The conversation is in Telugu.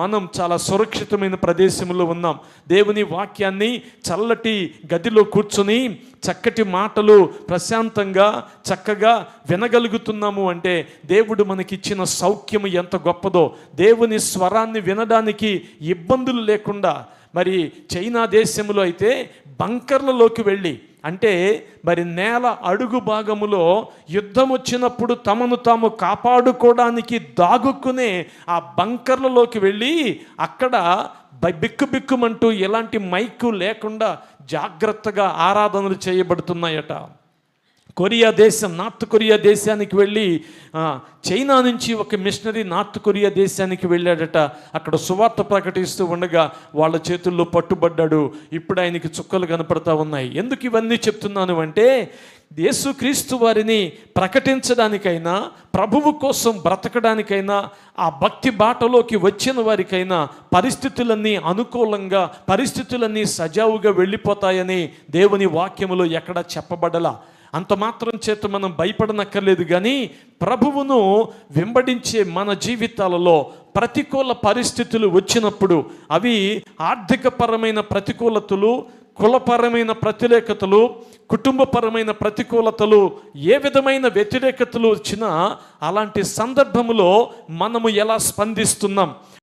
మనం చాలా సురక్షితమైన ప్రదేశంలో ఉన్నాం. దేవుని వాక్యాన్ని చల్లటి గదిలో కూర్చొని చక్కటి మాటలు ప్రశాంతంగా చక్కగా వినగలుగుతున్నాము అంటే దేవుడు మనకిచ్చిన సౌఖ్యం ఎంత గొప్పదో. దేవుని స్వరాన్ని వినడానికి ఇబ్బందులు లేకుండా మరి చైనా దేశంలో అయితే బంకర్లలోకి వెళ్ళి అంటే మరి నేల అడుగు భాగములో యుద్ధం వచ్చినప్పుడు తమను తాము కాపాడుకోవడానికి దాగుకునే ఆ బంకర్లలోకి వెళ్ళి అక్కడ బిక్కు బిక్కుమంటూ ఎలాంటి మైకు లేకుండా జాగ్రత్తగా ఆరాధనలు చేయబడుతున్నాయట. కొరియా దేశం నార్త్ కొరియా దేశానికి వెళ్ళి చైనా నుంచి ఒక మిషనరీ నార్త్ కొరియా దేశానికి వెళ్ళాడట. అక్కడ సువార్త ప్రకటిస్తూ ఉండగా వాళ్ళ చేతుల్లో పట్టుబడ్డాడు. ఇప్పుడు ఆయనకి చుక్కలు కనపడతా ఉన్నాయి. ఎందుకు ఇవన్నీ చెప్తున్నాను అంటే యేసుక్రీస్తు వారిని ప్రకటించడానికైనా ప్రభువు కోసం బ్రతకడానికైనా ఆ భక్తి బాటలోకి వచ్చిన వారికైనా పరిస్థితులన్నీ అనుకూలంగా పరిస్థితులన్నీ సజావుగా వెళ్ళిపోతాయని దేవుని వాక్యములో ఎక్కడ చెప్పబడలా. అంత మాత్రం చేత మనం భయపడనక్కర్లేదు కానీ ప్రభువును వెంబడించే మన జీవితాలలో ప్రతికూల పరిస్థితులు వచ్చినప్పుడు అవి ఆర్థికపరమైన ప్రతికూలతలు కులపరమైన ప్రతిరేకతలు కుటుంబపరమైన ప్రతికూలతలు ఏ విధమైన వ్యతిరేకతలు వచ్చినా అలాంటి సందర్భములో మనము ఎలా స్పందిస్తున్నాం?